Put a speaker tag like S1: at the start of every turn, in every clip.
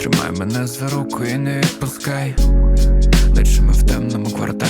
S1: Тримай мене за руку і не відпускай, наче в темному кварталі.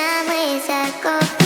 S1: go.